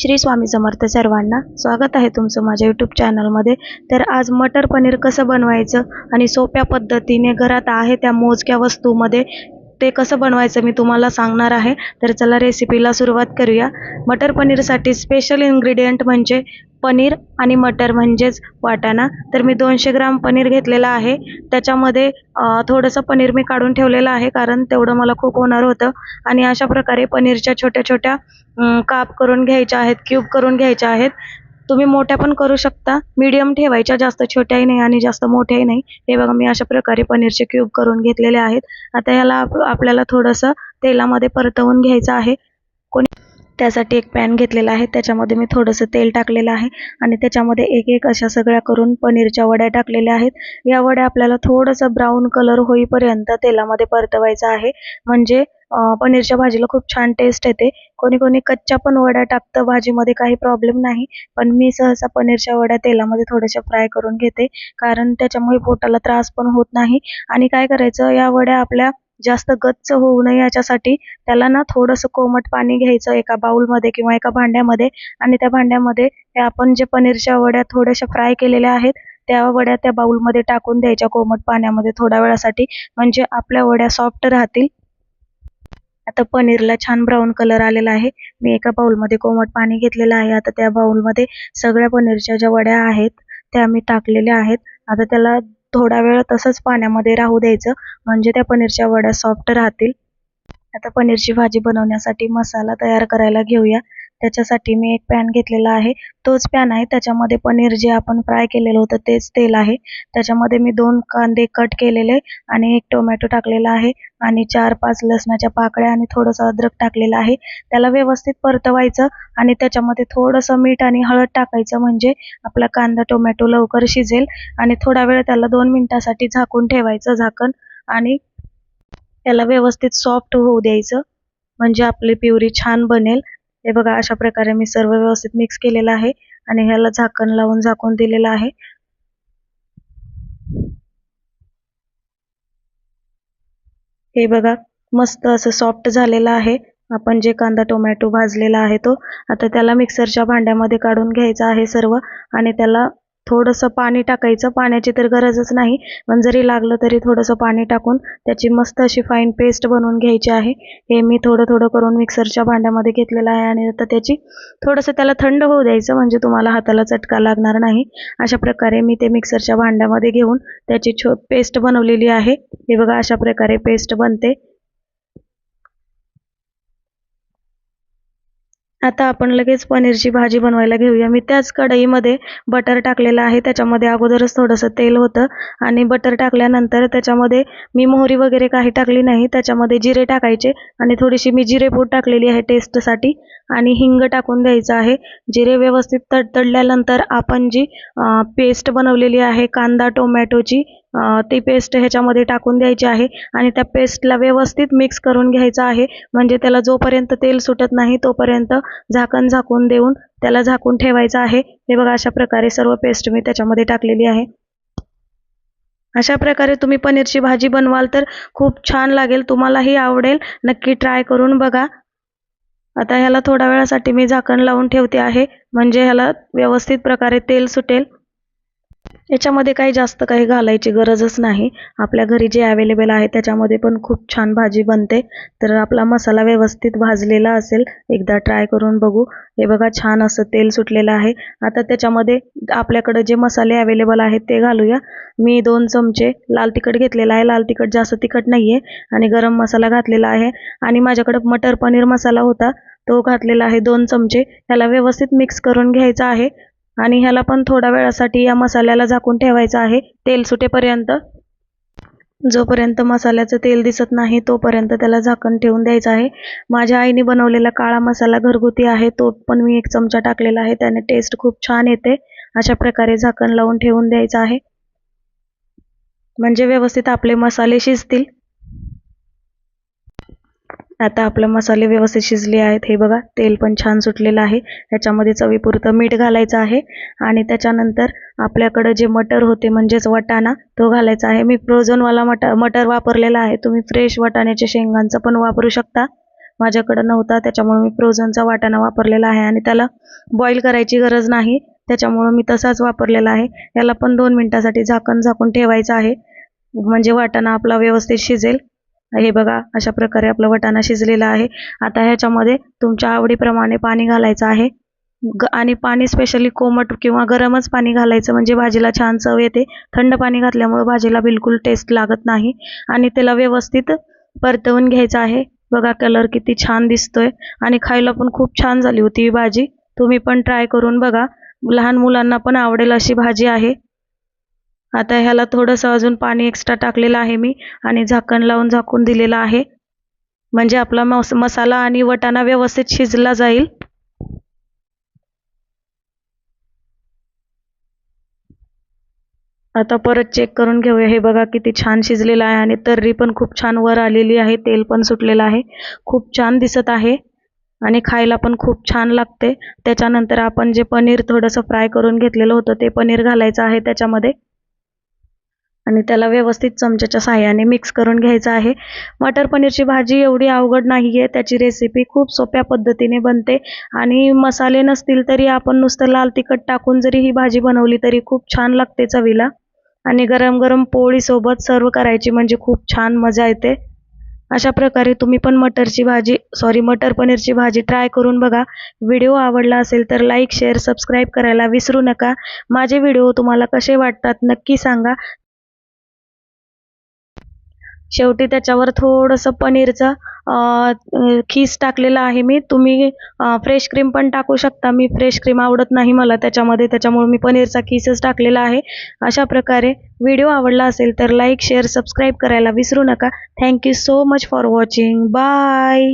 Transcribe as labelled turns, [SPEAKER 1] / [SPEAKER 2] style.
[SPEAKER 1] श्री स्वामी समर्थ सर्वांना स्वागत आहे तुमचं माझ्या यूट्यूब चॅनलमध्ये तर आज मटर पनीर कसं बनवायचं आणि सोप्या पद्धतीने घरात आहे त्या मोजक्या वस्तूमध्ये ते कसं बनवायचं मी तुम्हाला सांगणार आहे. तर चला रेसिपीला सुरुवात करूया. मटर पनीरसाठी स्पेशल इन्ग्रेडियंट म्हणजे पनीर आणि मटर म्हणजेच वाटाणा. तर मी दोनशे ग्राम पनीर घेतलेलं आहे. त्याच्यामध्ये थोडंसं पनीर मी काढून ठेवलेलं आहे कारण तेवढं मला खूप होणार होतं. आणि अशा प्रकारे पनीरच्या छोट्या छोट्या काप करून घ्यायच्या आहेत क्यूब करून घ्यायच्या आहेत. तुम्ही मोठ्या पण करू शकता. मीडियम ठेवायच्या जास्त छोट्याही नाही आणि जास्त मोठ्याही नाही. हे बघा मी अशा प्रकारे पनीरचे क्यूब करून घेतलेले आहेत. आता याला आप- आपल्याला थोडंसं तेलामध्ये परतवून घ्यायचं आहे. कोणी त्यासाठी एक पॅन घेतलेला आहे. त्याच्यामध्ये मी थोडंसं तेल टाकलेलं आहे आणि त्याच्यामध्ये एक एक अशा सगळ्या करून पनीरच्या वड्या टाकलेल्या आहेत. या वड्या आपल्याला थोडंसं ब्राऊन कलर होईपर्यंत तेलामध्ये परतवायचं आहे. म्हणजे पनीरच्या भाजीला खूप छान टेस्ट येते. कोणी कोणी कच्च्या पण वड्या टाकतं. भाजीमध्ये काही प्रॉब्लेम नाही. पण मी सहसा पनीरच्या वड्या तेलामध्ये थोड्याशा फ्राय करून घेते. कारण त्याच्यामुळे पोटाला त्रास पण होत नाही. आणि काय करायचं? या वड्या आपल्या जास्त गच्च होऊ नये याच्यासाठी त्याला ना थोडंसं कोमट पाणी घ्यायचं एका बाउलमध्ये किंवा एका भांड्यामध्ये. आणि त्या भांड्यामध्ये आपण जे पनीरच्या वड्या थोड्याशा फ्राय केलेल्या आहेत त्या वड्या त्या बाउलमध्ये टाकून द्यायच्या कोमट पाण्यामध्ये थोड्या वेळासाठी. म्हणजे आपल्या वड्या सॉफ्ट राहतील. आता पनीरला छान ब्राऊन कलर आलेला आहे. मी एका बाउलमध्ये कोमट पाणी घेतलेलं आहे. आता त्या बाउलमध्ये सगळ्या पनीरच्या ज्या वड्या आहेत त्या मी टाकलेल्या आहेत. आता त्याला थोडा वेळ तसंच पाण्यामध्ये राहू द्यायचं. म्हणजे त्या पनीरच्या वड्या सॉफ्ट राहतील. आता पनीरची भाजी बनवण्यासाठी मसाला तयार करायला घेऊया. त्याच्यासाठी मी एक पॅन घेतलेला आहे. तोच पॅन आहे. त्याच्यामध्ये पनीर जे आपण फ्राय केलेलं होतं तेच तेल आहे. त्याच्यामध्ये मी दोन कांदे कट केलेले आणि एक टोमॅटो टाकलेला आहे आणि चार पाच लसणाच्या पाकळ्या आणि थोडंसं अद्रक टाकलेलं आहे. त्याला व्यवस्थित परतवायचं आणि त्याच्यामध्ये थोडंसं मीठ आणि हळद टाकायचं म्हणजे आपला कांदा टोमॅटो लवकर शिजेल आणि थोडा वेळ त्याला दोन मिनिटासाठी झाकून ठेवायचं झाकण आणि त्याला व्यवस्थित सॉफ्ट होऊ द्यायचं. म्हणजे आपली प्युरी छान बनेल. हे बघा अशा प्रकारे मी सर्व व्यवस्थित मिक्स केलेलं आहे आणि ह्याला झाकण लावून झाकून दिलेलं आहे. हे बघा मस्त असं सॉफ्ट झालेलं आहे. आपण जे कांदा टोमॅटो भाजलेला आहे तो आता त्याला मिक्सरच्या भांड्यामध्ये काढून घ्यायचा आहे सर्व आणि त्याला थोडंसं पाणी टाकायचं. पाण्याची तर गरजच नाही. पण जरी लागलं तरी थोडंसं पाणी टाकून त्याची मस्त अशी फाईन पेस्ट बनवून घ्यायची आहे. हे मी थोडं थोडं करून मिक्सरच्या भांड्यामध्ये घेतलेलं आहे आणि आता त्याची थोडंसं त्याला थंड होऊ द्यायचं म्हणजे तुम्हाला हाताला चटका लागणार नाही. अशा प्रकारे मी ते मिक्सरच्या भांड्यामध्ये घेऊन त्याची छो पेस्ट बनवलेली आहे. हे बघा अशा प्रकारे पेस्ट बनते. आता आपण लगेच पनीरची भाजी बनवायला घेऊया. मी त्याच कढईमध्ये बटर टाकलेलं आहे. त्याच्यामध्ये अगोदरच थोडंसं तेल होतं आणि बटर टाकल्यानंतर त्याच्यामध्ये मी मोहरी वगैरे काही टाकली नाही. त्याच्यामध्ये जिरे टाकायचे आणि थोडीशी मी जिरेपूड टाकलेली आहे टेस्टसाठी आणि हिंग टाकून द्यायचं आहे. जिरे व्यवस्थित तडतडल्यानंतर आपण जी पेस्ट बनवलेली आहे कांदा टोमॅटोची ती पेस्ट ह्याच्यामध्ये टाकून द्यायची आहे आणि त्या पेस्टला व्यवस्थित मिक्स करून घ्यायचं आहे. म्हणजे त्याला जोपर्यंत तेल सुटत नाही तोपर्यंत झाकण झाकून देऊन त्याला झाकून ठेवायचं आहे. हे बघा अशा प्रकारे सर्व पेस्ट मी त्याच्यामध्ये टाकलेली आहे. अशा प्रकारे तुम्ही पनीरची भाजी बनवाल तर खूप छान लागेल तुम्हालाही आवडेल. नक्की ट्राय करून बघा. आता ह्याला थोड्या वेळासाठी मी झाकण लावून ठेवते आहे. म्हणजे ह्याला व्यवस्थित प्रकारे तेल सुटेल. याच्यामध्ये काही जास्त काही घालायची गरजच नाही. आपल्या घरी जे अवेलेबल आहे त्याच्यामध्ये पण खूप छान भाजी बनते. तर आपला मसाला व्यवस्थित भाजलेला असेल एकदा ट्राय करून बघू. हे बघा छान असं तेल सुटलेलं आहे. आता त्याच्यामध्ये आपल्याकडे जे मसाले अवेलेबल आहेत ते घालूया. मी दोन चमचे लाल तिखट घेतलेला आहे. लाल तिखट जास्त तिखट नाही आहे आणि गरम मसाला घातलेला आहे. आणि माझ्याकडं मटर पनीर मसाला होता तो घातलेला आहे दोन चमचे. ह्याला व्यवस्थित मिक्स करून घ्यायचा आहे. आणि ह्याला पण थोड्या वेळासाठी या मसाल्याला झाकून ठेवायचं आहे. तेल सुटेपर्यंत. जोपर्यंत मसाल्याचं तेल दिसत नाही तोपर्यंत त्याला झाकण ठेवून द्यायचं आहे. माझ्या आईने बनवलेला काळा मसाला घरगुती आहे तो पण मी एक चमचा टाकलेला आहे. त्याने टेस्ट खूप छान येते. अशा प्रकारे झाकण लावून ठेवून द्यायचं आहे. म्हणजे व्यवस्थित आपले मसाले शिजतील. आता आपले मसाले व्यवस्थित शिजले आहेत. हे बघा तेल पण छान सुटलेलं आहे. त्याच्यामध्ये चवीपुरतं मीठ घालायचं आहे. आणि त्याच्यानंतर आपल्याकडं जे मटर होते म्हणजेच वाटाणा तो घालायचा आहे. मी फ्रोझनवाला मटर मटर वापरलेला आहे. तुम्ही फ्रेश वाटाण्याच्या शेंगांचं पण वापरू शकता. माझ्याकडं नव्हता त्याच्यामुळे मी फ्रोझनचा वाटाणा वापरलेला आहे. आणि त्याला बॉईल करायची गरज नाही. त्याच्यामुळं मी तसाच वापरलेला आहे. याला पण दोन मिनटासाठी झाकण झाकून ठेवायचं आहे. म्हणजे वाटाणा आपला व्यवस्थित शिजेल. हे बघा अशा प्रकारे आपला वाटाणा शिजलेला आहे. आता ह्याच्यामध्ये तुमच्या आवडीप्रमाणे पाणी घालायचं आहे. ग आणि पाणी स्पेशली कोमट किंवा गरमच पाणी घालायचं म्हणजे भाजीला छान चव येते. थंड पाणी घातल्यामुळे भाजीला बिलकुल टेस्ट लागत नाही. आणि त्याला व्यवस्थित परतवून घ्यायचं आहे. बघा कलर किती छान दिसतोय. आणि खायला पण खूप छान झाली होती ही भाजी. तुम्ही पण ट्राय करून बघा. लहान मुलांना पण आवडेल अशी भाजी आहे. आता ह्याला थोडंसं अजून पाणी एक्स्ट्रा टाकलेलं आहे मी आणि झाकण लावून झाकून दिलेलं आहे. म्हणजे आपला मस मसाला आणि वटाणा व्यवस्थित शिजला जाईल. आता परत चेक करून घेऊया. हे बघा किती छान शिजलेलं आहे आणि तर्री पण खूप छान वर आलेली आहे. तेल पण सुटलेलं आहे. खूप छान दिसत आहे आणि खायला पण खूप छान लागते. त्याच्यानंतर आपण जे पनीर थोडंसं फ्राय करून घेतलेलं होतं ते पनीर घालायचं आहे त्याच्यामध्ये. आणि त्याला व्यवस्थित चमच्याच्या साहाय्याने मिक्स करून घ्यायचं आहे. मटर पनीरची भाजी एवढी अवघड नाही आहे त्याची रेसिपी खूप सोप्या पद्धतीने बनते. आणि मसाले नसतील तरी आपण नुसतं लाल तिखट टाकून जरी ही भाजी बनवली तरी खूप छान लागते चवीला. आणि गरम गरम पोळीसोबत सर्व करायची म्हणजे खूप छान मजा येते. अशा प्रकारे तुम्ही पण मटरची भाजी सॉरी मटर पनीरची भाजी ट्राय करून बघा. व्हिडिओ आवडला असेल तर लाईक शेअर सबस्क्राईब करायला विसरू नका. माझे व्हिडिओ तुम्हाला कसे वाटतात नक्की सांगा. शेवटी त्याच्यावर थोडंसं पनीरचं खीस टाकलेलं आहे मी. तुम्ही फ्रेश क्रीम पण टाकू शकता. मी फ्रेश क्रीम आवडत नाही मला त्याच्यामध्ये. त्याच्यामुळे मी पनीरचा खीसच टाकलेला आहे. अशा प्रकारे व्हिडिओ आवडला असेल तर लाईक शेअर सबस्क्राईब करायला विसरू नका. Thank you so much for watching bye